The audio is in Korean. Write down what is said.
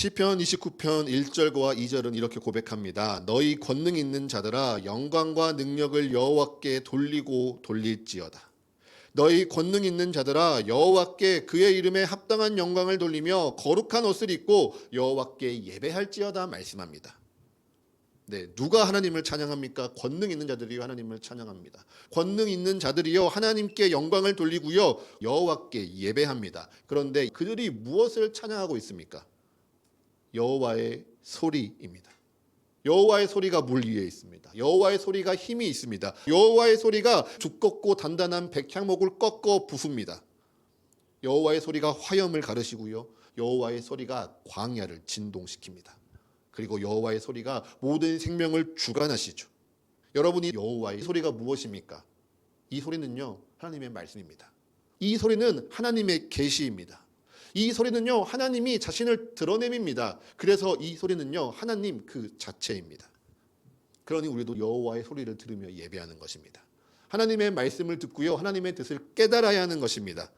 시편 29편 1절과 2절은 이렇게 고백합니다. 너희 권능 있는 자들아 영광과 능력을 여호와께 돌리고 돌릴지어다. 너희 권능 있는 자들아 여호와께 그의 이름에 합당한 영광을 돌리며 거룩한 옷을 입고 여호와께 예배할지어다 말씀합니다. 네, 누가 하나님을 찬양합니까? 권능 있는 자들이요 하나님을 찬양합니다. 권능 있는 자들이요 하나님께 영광을 돌리고요 여호와께 예배합니다. 그런데 그들이 무엇을 찬양하고 있습니까? 여호와의 소리입니다. 여호와의 소리가 물 위에 있습니다. 여호와의 소리가 힘이 있습니다. 여호와의 소리가 두껍고 단단한 백향목을 꺾어 부숩니다. 여호와의 소리가 화염을 가르시고요. 여호와의 소리가 광야를 진동시킵니다. 그리고 여호와의 소리가 모든 생명을 주관하시죠. 여러분이 여호와의 소리가 무엇입니까? 이 소리는요 하나님의 말씀입니다. 이 소리는 하나님의 계시입니다. 이 소리는요 하나님이 자신을 드러냄입니다. 그래서 이 소리는요 하나님 그 자체입니다. 그러니 우리도 여호와의 소리를 들으며 예배하는 것입니다. 하나님의 말씀을 듣고요 하나님의 뜻을 깨달아야 하는 것입니다.